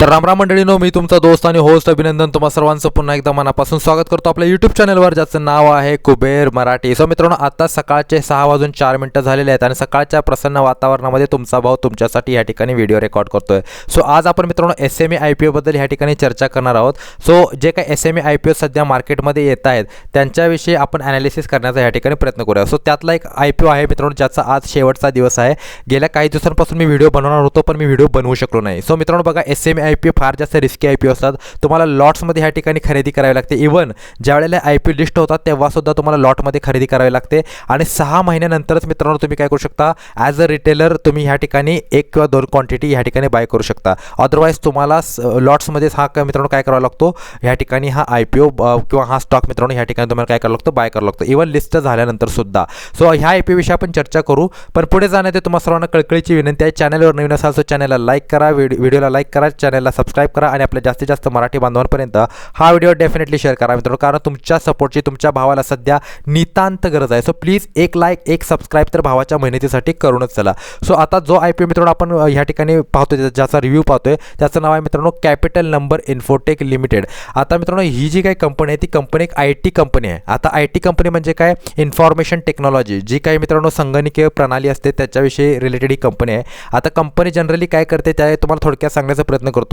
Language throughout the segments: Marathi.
तर रामराम मंडळीनो मी तुमचा दोस्त आणि होस्ट अभिनंदन तुम्हा सर्वांचं पुन्हा एकदा मनापासून स्वागत करतो. आपल्या यूट्यूब चॅनलवर ज्याचं नाव आहे कुबेर मराठी. सो मित्रांनो आता सकाळचे सहा वाजून चार मिनटं झालेले आहेत आणि सकाळच्या प्रसन्न वातावरणामध्ये तुमचा भाऊ तुमच्यासाठी या ठिकाणी व्हिडिओ रेकॉर्ड करतोय. सो आज आपण मित्रांनो S M A I P ओबद्दल या ठिकाणी चर्चा करणार आहोत. सो जे काही S M A I P O सध्या मार्केटमध्ये येत आहेत त्यांच्याविषयी आपण ॲनालिसिस करण्याचा या ठिकाणी प्रयत्न करूया. सो त्यातला एक आय पी ओ आहे मित्रांनो ज्याचा आज शेवटचा दिवस आहे. गेल्या काही दिवसांपासून मी व्हिडिओ बनवणार होतो पण मी व्हिडिओ बनवू शकलो नाही. सो मित्रांनो बघा S M I I P O फार जास्त रिस्की आय पी ओ असतात. तुम्हाला लॉट्समध्ये ह्या ठिकाणी खरेदी करावी लागते. इवन ज्या वेळेला आय पी लिस्ट होतात तेव्हासुद्धा तुम्हाला लॉटमध्ये खरेदी करावी लागते. आणि सहा महिन्यानंतरच मित्रांनो तुम्ही काय करू शकता? ॲज अ रिटेलर तुम्ही ह्या ठिकाणी एक किंवा दोन क्वांटिटी ह्या ठिकाणी बाय करू शकता. अदरवाईज तुम्हाला लॉट्समध्येच हा काय मित्रांनो काय करावा लागतो? ह्या ठिकाणी हा आय पी ओ किंवा हा स्टॉक मित्रांनो ह्या ठिकाणी तुम्हाला काय करावं लागतं? बाय करावं लागतं. इवन लिस्ट झाल्यानंतर सुद्धा. सो ह्या आय पी विषयी आपण चर्चा करू. पण पुढे जाण्यात तुम्हाला सर्वांना कळकळीची विनंती आहे. चॅनलवर नवीन असाल तर चॅनलला लाईक करा. व्हिडिओला लाईक करा. चॅनल चॅनलला सबस्क्राईब करा आणि आपल्या जास्तीत जास्त मराठी बांधवांपर्यंत हा व्हिडिओ डेफिनेटली शेअर करा मित्रांनो. कारण तुमच्या सपोर्टची तुमच्या भावाला सध्या नितांत गरज आहे. सो प्लीज एक लाईक एक सबस्क्राईब तर भावाच्या मेहनतीसाठी करूनच चला. सो आता जो आय पी मित्रांनो आपण ह्या ठिकाणी पाहतो ज्याचा रिव्ह्यू पाहतोय त्याचं नाव आहे मित्रांनो कॅपिटल नंबर इन्फोटेक लिमिटेड आता मित्रांनो ही जी काही कंपनी आहे ती कंपनी एक आय टी कंपनी आहे. आता आय टी कंपनी म्हणजे काय? इन्फॉर्मेशन टेक्नॉलॉजी जी काही मित्रांनो संगणकीय प्रणाली असते त्याच्याविषयी रिलेटेड ही कंपनी आहे. आता कंपनी जनरली काय करते त्या तुम्हाला थोडक्यात सांगण्याचा प्रयत्न करतो.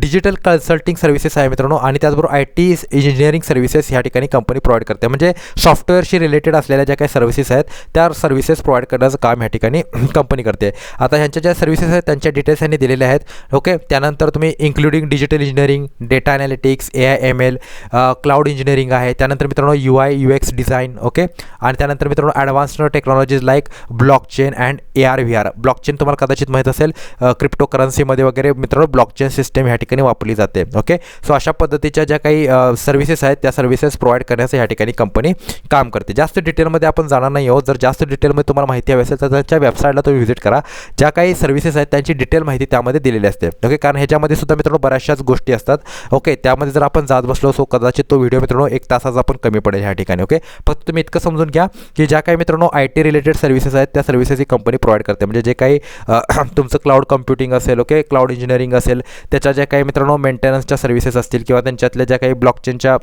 डिजिटल कन्सल्टिंग सर्व्हिसेस आहे मित्रांनो. आणि त्याचबरोबर आय टी इंजिनिअरिंग सर्व्हिसेस ह्या ठिकाणी कंपनी प्रोव्हाइड करते. म्हणजे सॉफ्टवेअरशी रिलेटेड असलेल्या ज्या काही सर्व्हिसेस आहेत त्या सर्व्हिसेस प्रोव्हाइड करण्याचं काम ह्या ठिकाणी कंपनी करते. आता ह्यांच्या ज्या सर्व्हिसेस आहेत त्यांच्या डिटेल्स यांनी दिलेल्या आहेत. ओके त्यानंतर तुम्ही including digital engineering data analytics A I M L cloud engineering आहे. त्यानंतर मित्रांनो U I U X design okay आणि त्यानंतर मित्रांनो advanced technologies like blockchain and A R V R blockchain तुम्हाला कदाचित माहीत असेल. क्रिप्टो करन्सीमध्ये वगैरे मित्रांनो ब्लॉकचेन सिस्टम ह्या ठिकाणी वापरली जाते. ओके सो अशा पद्धतीच्या ज्या काही सर्व्हिसेस आहेत त्या सर्व्हिसेस प्रोव्हाइड करण्याचं ह्या ठिकाणी कंपनी काम करते. जास्त डिटेलमध्ये आपण जाणार नाही आहोत. जर जास्त डिटेलमध्ये तुम्हाला माहिती हवी असेल तर त्यांच्या वेबसाईटला तुम्ही व्हिजिट करा. ज्या काही सर्व्हिसेस आहेत त्यांची डिटेल माहिती त्यामध्ये दिलेली असते. ओके कारण ह्याच्यामध्ये सुद्धा मित्रांनो बऱ्याचशाच गोष्टी असतात. ओके त्यामध्ये जर आपण जात बसलो सो कदाचित तो व्हिडिओ मित्रांनो एक तासाचा पण कमी पडेल ह्या ठिकाणी. ओके फक्त तुम्ही इतकं समजून घ्या की ज्या काही मित्रांनो आय टी रिलेटेड सर्व्हिसेस आहेत त्या सर्व्हिसेस ही कंपनी प्रोव्हाइड करते. म्हणजे जे काही तुमचं क्लाउड कम्प्युटिंग असेल ओके क्लाउड इंजिनिअरिंग असेल त्याच्या ज्या काही मित्रांनो मेंटेनन्सच्या सर्व्हिसेस असतील किंवा त्यांच्यातल्या ज्या काही ब्लॉकचेनच्या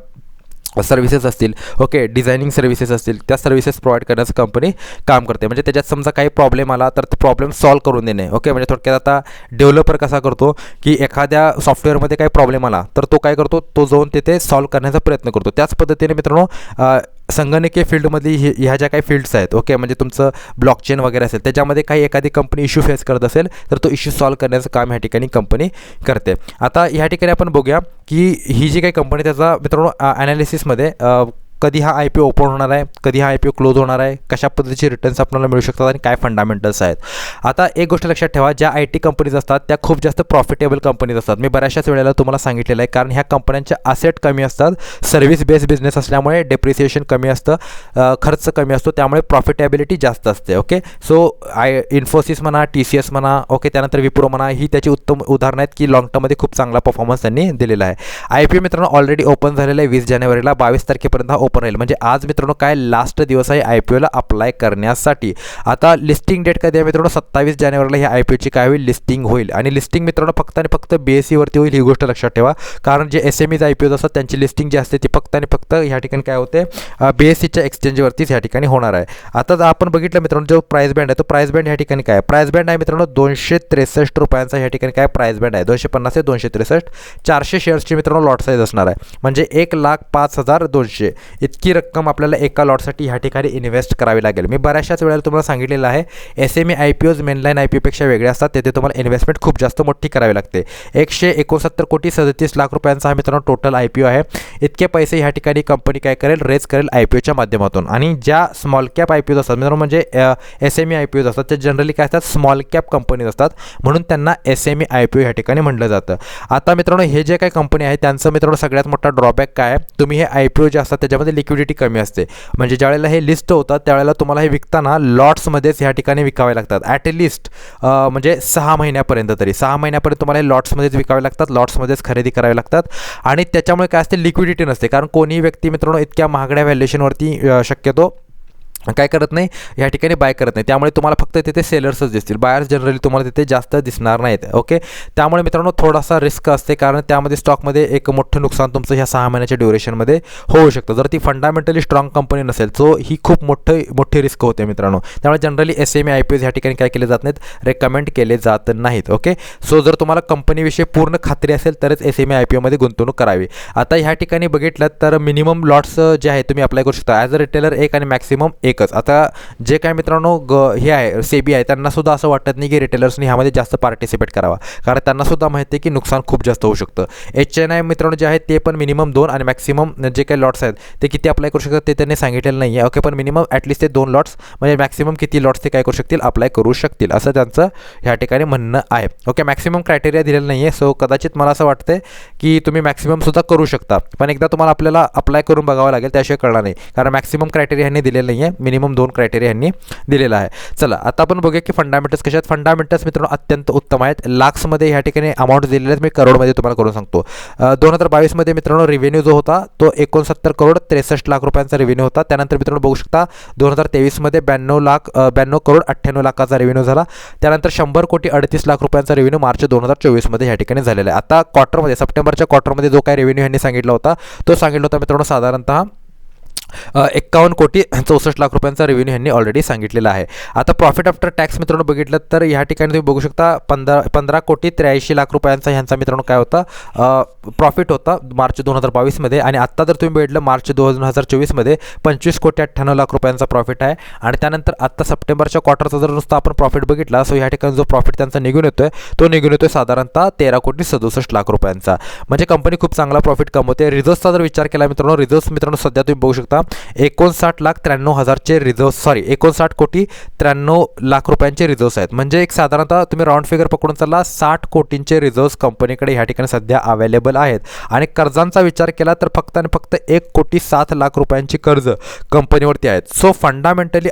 सर्व्हिसेस असतील ओके डिझायनिंग सर्व्हिसेस असतील त्या सर्व्हिसेस प्रोव्हाइड करण्याचं कंपनी काम करते. म्हणजे त्याच्यात समजा काही प्रॉब्लेम आला तर प्रॉब्लेम सॉल्व करून देणे ओके म्हणजे थोडक्यात आता डेव्हलपर कसा करतो की एखाद्या सॉफ्टवेअरमध्ये काही प्रॉब्लेम आला तर तो काय करतो? तो जाऊन तिथे सॉल्व करण्याचा प्रयत्न करतो. त्याच पद्धतीने मित्रांनो संगणकीय फील्डमधली ही ह्या ज्या काही फील्ड्स आहेत ओके म्हणजे तुमचं ब्लॉकचेन वगैरे असेल त्याच्यामध्ये काही एखादी कंपनी इश्यू फेस करत असेल तर तो इश्यू सॉल्व करण्याचं काम ह्या ठिकाणी कंपनी करते. आता ह्या ठिकाणी आपण बघूया की ही जी काही कंपनी त्याचा मित्रांनो ॲनालिसिसमध्ये कधी हा आय पी ओ ओपन होणार आहे? कधी हा आय पी ओ क्लोज होणार आहे? कशा पद्धतीचे रिटर्न्स आपल्याला मिळू शकतात आणि काय फंडामेंटल्स आहेत? आता एक गोष्ट लक्षात ठेवा ज्या आय टी कंपनीज असतात त्या खूप जास्त प्रॉफिटेबल कंपनीज असतात. मी बऱ्याचशाच वेळेला तुम्हाला सांगितलेलं आहे कारण ह्या कंपन्यांचे असेट कमी असतात सर्व्हिस बेस्ड बिझनेस असल्यामुळे डेप्रिसिएशन कमी असतं खर्च कमी असतो त्यामुळे प्रॉफिटेबिलिटी जास्त असते ओके सो आय इन्फोसिस म्हणा टी सी एस म्हणा ओके त्यानंतर विप्रो म्हणा ही त्याची उत्तम उदाहरणं आहेत की लाँग टर्ममध्ये खूप चांगला परफॉर्मन्स त्यांनी दिलेला आहे. आय पी मित्रांनो ऑलरेडी ओपन झालेलं आहे वीस जानेवारीला बावीस तारखेपर्यंत हा ओपन राहील. म्हणजे आज मित्रांनो काय लास्ट दिवस आहे आय पी ओला अप्लाय करण्यासाठी. आता लिस्टिंग डेट कधी आहे मित्रांनो? सत्तावीस जानेवारीला ही आय पी ओची काय होईल? लिस्टिंग होईल. आणि लिस्टिंग मित्रांनो फक्त आणि फक्त बी एस सीवरती होईल ही गोष्ट लक्षात ठेवा. कारण जे S M Es I P Os असतात त्यांची लिस्टिंग जी असते ती फक्त आणि फक्त ह्या ठिकाणी काय होते? बी एस सीच्या एक्सचेंजवरतीच ह्या ठिकाणी होणार आहे. आता जर आपण बघितलं मित्रांनो जो प्राईस बँड आहे तो प्राईस बँड ह्या ठिकाणी काय प्राईस बँड आहे मित्रांनो दोनशे त्रेसष्ट रुपयांचा ह्या ठिकाणी काय प्राईस बँड आहे? दोनशे पन्नास ते दोनशे त्रेसष्ट. चारशे शेअर्सची मित्रांनो लॉट साईज असणार आहे. म्हणजे एक लाख पाच हजार दोनशे. इतकी रक्कम आपल्याला एका लॉटसाठी ह्या ठिकाणी इन्व्हेस्ट करावी लागेल. मी बऱ्याचशाच वेळेला तुम्हाला सांगितलेलं आहे S M E I P Os mainline I P ओपेक्षा वेगळे असतात तेथे तुम्हाला इन्व्हेस्टमेंट खूप जास्त मोठी करावी लागते. एकशे एकोणसत्तर कोटी सदतीस लाख रुपयांचा हा मित्रांनो टोटल आय पी ओ आहे. इतके पैसे ह्या ठिकाणी कंपनी काय करेल? रेज करेल आय पी ओच्या माध्यमातून. आणि ज्या small cap I P Os असतात मित्रांनो म्हणजे S M E I P Os असतात ते जनरली काय असतात? स्मॉल कॅप कंपनीज असतात. म्हणून त्यांना S M E I P O ह्या ठिकाणी म्हटलं जातं. आता मित्रांनो हे जे काही कंपनी आहे त्यांचं मित्रांनो सगळ्यात मोठा ड्रॉबॅक काय आहे? तुम्ही हे आय पी ओ जे असतात त्याच्यामध्ये लिक्विडिटी कमी असते. म्हणजे ज्यावेळेला हे लिस्ट होतात त्यावेळेला तुम्हाला हे विकताना लॉट्समध्येच ह्या ठिकाणी विकावे लागतात. ॲट लिस्ट म्हणजे सहा महिन्यापर्यंत तरी. सहा महिन्यापर्यंत तुम्हाला हे लॉट्समध्येच विकावे लागतात लॉट्समध्येच खरेदी करावे लागतात. आणि त्याच्यामुळे काय असते? लिक्विडिटी नसते. कारण कोणीही व्यक्ती मित्रांनो इतक्या महागड्या व्हॅल्युएशनवरती शक्यतो काय करत नाही? या ठिकाणी बाय करत नाही. त्यामुळे तुम्हाला फक्त तिथे सेलर्सच दिसतील. बायर्स जनरली तुम्हाला तिथे जास्त दिसणार नाहीत. ओके त्यामुळे मित्रांनो थोडासा रिस्क असते कारण त्यामध्ये स्टॉकमध्ये एक मोठं नुकसान तुमचं ह्या सहा महिन्याच्या ड्युरेशनमध्ये होऊ शकतं. जर ती फंडामेंटली स्ट्रॉंग कंपनी नसेल सो ही खूप मोठं मोठी रिस्क होते मित्रांनो. त्यामुळे generally S M A I P S ह्या ठिकाणी काय केले जात नाहीत? रेकमेंड केले जात नाहीत. ओके सो जर तुम्हाला कंपनीविषयी पूर्ण खात्री असेल तरच S M A I P ओमध्ये गुंतवणूक करावी. आता ह्या ठिकाणी बघितलं तर मिनिमम लॉट्स जे आहे तुम्ही अप्लाय करू शकता. ॲज अ रिटेलर एक आणि मॅक्सिमम एक. एकच. आता जे काय मित्रांनो ग हे आहे सेबी आहे त्यांनासुद्धा असं वाटत नाही की रिटेलर्सनी ह्यामध्ये जास्त पार्टिसिपेट करावा. कारण त्यांनासुद्धा माहिती आहे की नुकसान खूप जास्त होऊ शकतं. एच एन आय मित्रांनो जे आहेत ते पण मिनिमम दोन आणि मॅक्सिमम जे काही लॉट्स आहेत ते किती अप्लाय करू शकतात ते त्यांनी सांगितलेलं नाही आहे ओके पण मिनिमम ॲटलिस्ट ते दोन लॉट्स म्हणजे मॅक्सिमम किती लॉट्स ते काय करू शकतील अप्लाय करू शकतील असं त्यांचं ह्या ठिकाणी म्हणणं आहे. ओके मॅक्सिमम क्रायटेरिया दिलेलं नाही आहे सो कदाचित मला असं वाटतं की तुम्ही मॅक्सिममसुद्धा करू शकता. पण एकदा तुम्हाला आपल्याला अप्लाय करून बघावं लागेल त्याशिवाय कळणार नाही. कारण मॅक्सिमम क्रायटेरिया ह्यांनी दिलेलं नाही आहे मिनिमम दोन क्रायटेरिया यांनी दिलेला आहे. चला आता आपण बघूया की फंडामेंटल्स कशा आहेत. फंडामेंटल्स मित्रांनो अत्यंत उत्तम आहेत. लाक्समध्ये ह्या ठिकाणी अमाऊंट दिलेले आहेत. मी करोडमध्ये तुम्हाला करून सांगतो. दोन हजार बावीसमध्ये मित्रांनो रेव्हेन्यू जो होता तो एकोणसत्तर करोड त्रेसष्ट लाख रुपयांचा रेव्हेन्यू होता. त्यानंतर मित्रांनो बघू शकता दोन हजार तेवीसमध्ये ब्याण्णव लाख ब्याण्णव करोड अठ्ठ्याण्णव लाखाचा रेव्हेन्यू झाला. त्यानंतर शंभर कोटी अडतीस लाख रुपयांचा रेव्हेन्यू मार्च दोन हजार चोवीसमध्ये ह्या ठिकाणी झालेला आहे. आता क्वार्टरमध्ये सप्टेंबरच्या क्वार्टरमध्ये जो काय रेव्हेन्यू यांनी सांगितला होता तो सांगितला होता मित्रांनो साधारणतः एक्कावन्न कोटी चौसष्ट लाख रुपयांचा रेव्हेन्यू ह्यांनी ऑलरेडी सांगितलेला आहे. आता प्रॉफिट आफ्टर टॅक्स मित्रांनो बघितलं तर ह्या ठिकाणी तुम्ही बघू शकता पंधरा पंधरा कोटी त्र्याऐंशी लाख रुपयांचा ह्यांचा मित्रांनो काय होता प्रॉफिट होता मार्च दोन हजार बावीसमध्ये आणि आत्ता जर तुम्ही बघितलं मार्च दोन हजार चोवीसमध्ये पंचवीस कोटी अठ्ठ्याण्णव लाख रुपयांचा प्रॉफिट आहे आणि त्यानंतर आत्ता सप्टेंबरच्या क्वार्टरचा जर नुसता आपण प्रॉफिट बघितला सो ह्या ठिकाणी जो प्रॉफिट त्यांचा निघून येतोय तो निघून येतोय साधारणतः तेरा कोटी सदुसष्ट लाख रुपयांचा. म्हणजे कंपनी खूप चांगला प्रॉफिट कमवते. रिझर्व्सचा जर विचार केला मित्रांनो रिझर्व्स मित्रांनो सध्या तुम्ही बघू शकता एकोणसाठ लाख त्र्याण्णव हजारचे रिझर्व सॉरी एकोणसाठ कोटी त्र्याण्णव लाख रुपयांचे रिझर्व्स आहेत. म्हणजे एक साधारणतः तुम्ही राऊंड फिगर पकडून चालला साठ कोटींचे रिझर्व्स कंपनीकडे ह्या ठिकाणी सध्या अवेलेबल आहेत. आणि कर्जांचा विचार केला तर फक्त आणि फक्त एक कोटी सात लाख रुपयांची कर्ज कंपनीवरती आहेत. सो फंडामेंटली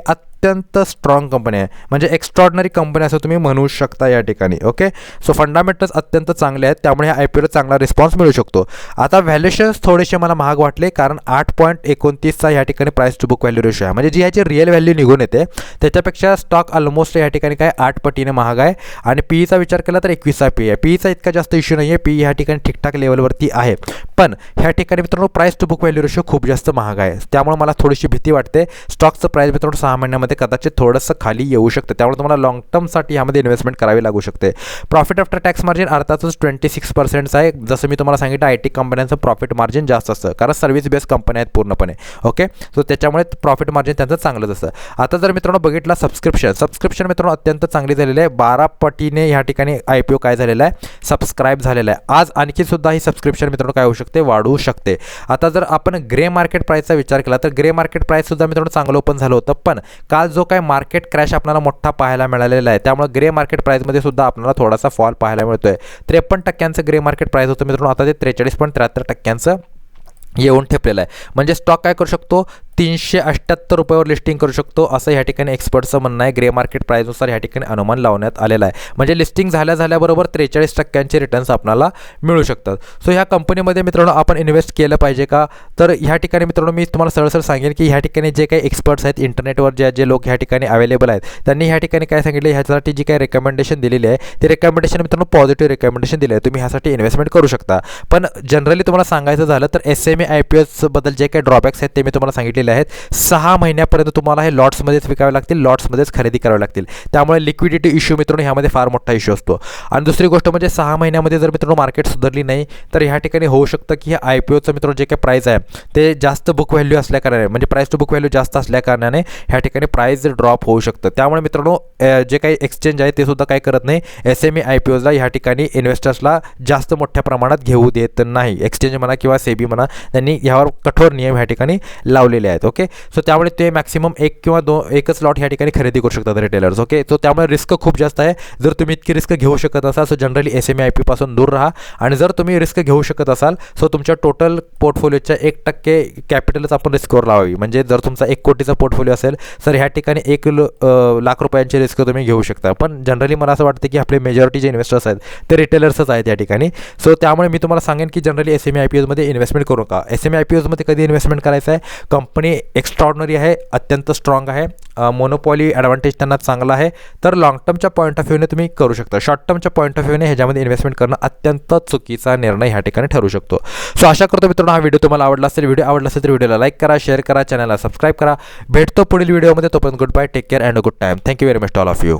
अत्यंत स्ट्रॉंग कंपनी आहे. म्हणजे एक्स्ट्रॉर्डनरी कंपनी असं तुम्ही म्हणू शकता या ठिकाणी ओके सो फंडामेंटल्स अत्यंत चांगले आहेत त्यामुळे ह्या आय पी चांगला रिस्पॉन्स मिळू शकतो. आता व्हॅल्युएशन्स थोडेसे मला महाग वाटले कारण आठ पॉईंट एकोणतीसचा या ठिकाणी price to book value ratio आहे. म्हणजे जी ह्याची रिअल व्हॅल्यू निघून येते त्याच्यापेक्षा स्टॉक ऑलमोस्ट या ठिकाणी काय आठ पटीने महाग आहे. आणि पीईचा विचार केला तर एकवीसचा पी आहे. पीईचा इतका जास्त इश्यू नाही आहे पी ह्या ठिकाणी ठीकठाक लेवलवरती आहे. पण ह्या ठिकाणी मित्रांनो price to book value ratio खूप जास्त महाग आहे. त्यामुळे मला थोडीशी भीती वाटते. स्टॉकचं प्राईस मित्रांनो सहा महिन्यामध्ये कदाचित थोडंसं खाली येऊ शकतं. त्यामुळे तुम्हाला लॉंग टर्मसाठी यामध्ये इन्व्हेस्टमेंट करावी लागू शकते. प्रॉफिट आफ्टर टॅक्स मार्जिन अर्थातच ट्वेंटी सिक्स पर्सेंटचं आहे जसं मी तुम्हाला सांगितलं आय टी कंपन्यांचं प्रॉफिट मार्जिन जास्त असतं. कारण सर्व्हिस बेस्ड कंपन्या आहेत पूर्णपणे. ओके सो त्याच्यामुळे प्रॉफिट मार्जिन त्यांचं चांगलंच असतं. आता जर मित्रांनो बघितला सबस्क्रिप्शन सबस्क्रिप्शन मित्रांनो अत्यंत चांगली झालेली आहे. बारा पटीने ह्या ठिकाणी आय पी ओ काय झालेला आहे? सबस्क्राईब झालेला आहे. आज आणखी सुद्धा ही सबस्क्रिप्शन मित्रांनो काय होऊ शकते? वाढू शकते. आता जर आपण ग्रे मार्केट प्राईसचा विचार केला तर ग्रे मार्केट प्राईस सुद्धा मित्रांनो चांगलं ओपन झालं होतं. पण काल जो काय मार्केट क्रॅश आपल्याला मोठा पाहायला मिळालेला आहे त्यामुळे ग्रे मार्केट प्राईजमध्ये सुद्धा आपल्याला थोडासा फॉल पाहायला मिळतोय. त्रेपन्न टक्क्यांचं ग्रे मार्केट प्राईज होतं मित्रांनो आता ते त्रेचाळीस पॉईंट त्र्याहत्तर टक्क्यांचं येऊन ठेपलेलं आहे. म्हणजे स्टॉक काय करू शकतो? तीनशे अठ्ठ्याहत्तर रुपयावर लिस्टिंग करू शकतो असं ह्या ठिकाणी एक्सपर्टचं म्हणणं आहे. ग्रे मार्केट प्राईजनुसार ह्या ठिकाणी अनुमान लावण्यात आलेलं आहे. म्हणजे लिस्टिंग झाल्या झाल्याबरोबर त्रेचाळीस टक्क्यांचे रिटर्न्स आपल्याला मिळू शकतात. सो ह्या कंपनीमध्ये मित्रांनो आपण इन्व्हेस्ट केलं पाहिजे का? तर ह्या ठिकाणी मित्रांनो मी तुम्हाला सरळसर सांगेन की ह्या ठिकाणी जे काही एक्सपर्ट्स आहेत इंटरनेटवर जे जे लोक ह्या ठिकाणी अवेलेबल आहेत त्यांनी ह्या ठिकाणी काय सांगितलं? ह्यासाठी जी काही रेकमेंडेशन दिलेली आहे ते रेकमेंडेशन मित्रांनो पॉझिटिव्ह रेकमेंडेशन दिले आहे. तुम्ही ह्यासाठी इन्व्हेस्टमेंट करू शकता. पण जनरली तुम्हाला सांगायचं झालं तर S M A I P एसबद्दल जे काही ड्रॉबॅक्स आहेत ते मी तुम्हाला सांगितलेले आहेत. सहा सहा महिन्यापर्यंत तुम्हाला हे लॉट्समध्येच विकावे लागतील लॉट्समध्येच खरेदी करावे लागतील. त्यामुळे लिक्विडिटी इश्यू मित्रांनो ह्यामध्ये फार मोठा इश्यू असतो. आणि दुसरी गोष्ट म्हणजे सहा महिन्यामध्ये जर मित्रांनो मार्केट सुधारली नाही तर ह्या ठिकाणी होऊ शकतं की हे आय पी ओचं मित्रांनो जे काही प्राईस आहे ते जास्त बुक व्हॅल्यू असल्या कारणाने म्हणजे प्राईस टू बुक व्हॅल्यू जास्त असल्या कारणाने ह्या ठिकाणी प्राईस ड्रॉप होऊ शकतं. त्यामुळे मित्रांनो जे काही एक्सचेंज आहे ते सुद्धा काय करत नाही. S M E I P Aujla ह्या ठिकाणी इन्व्हेस्टर्सला जास्त मोठ्या प्रमाणात घेऊ देत नाही. एक्सचेंज म्हणा किंवा सेबी म्हणा त्यांनी ह्यावर कठोर नियम ह्या ठिकाणी लावलेले आहेत. ओके सो त्यामुळे ते मॅक्सिमम एक किंवा दोन एकच लॉट ह्या ठिकाणी खरेदी करू शकतात रिटेलर्स ओके सो त्यामुळे रिस्क खूप जास्त आहे. जर तुम्ही इतकी रिस्क घेऊ शकत असाल so generally S M I पीपासून दूर राहा. आणि जर तुम्ही रिस्क घेऊ शकत असाल सो तुमच्या टोटल पोर्टफोलिओच्या एक टक्के कॅपिटलच आपण रिस्कवर लावावी. म्हणजे जर तुमचा एक कोटीचा पोर्टफोलिओ असेल तर ह्या ठिकाणी एक लाख रुपयांची रिस्क तुम्ही घेऊ शकता. पण जनरली मला असं वाटतं की आपले मेजॉरिटी जे इन्व्हेस्टर्स आहेत ते रिटेलर्सच आहेत या ठिकाणी. सो त्यामुळे मी तुम्हाला सांगेन की generally S M I P एसमध्ये इन्व्हेस्टमेंट करू का एस एम आय पी एसमध्ये कधी इन्व्हेस्टमेंट करायचं आहे? कंपनी एक्स्ट्रॉर्डनरी आहे अत्यंत स्ट्रॉंग आहे. मोनोपॉली ॲडव्हान्टेज त्यांना चांगला आहे. तर लॉंग टर्मच्या पॉईंट ऑफ व्ह्यूने तुम्ही करू शकता. शॉर्ट टर्मच्या पॉईंट ऑफ व्ह्यूने ह्याच्यामध्ये इन्व्हेस्टमेंट करणं अत्यंत चुकीचा निर्णय ह्या ठिकाणी ठरू शकतो. सो अशा करतो मित्रांनो हा व्हिडिओ तुम्हाला आवडला असेल. व्हिडिओ आवडला असेल तर व्हिडिओला लाईक करा शेअर करा चॅनलला सबस्क्राईब करा. भेटतो पुढील व्हिडिओमध्ये तोपर्यंत good bye take care and good time thank you very much all of you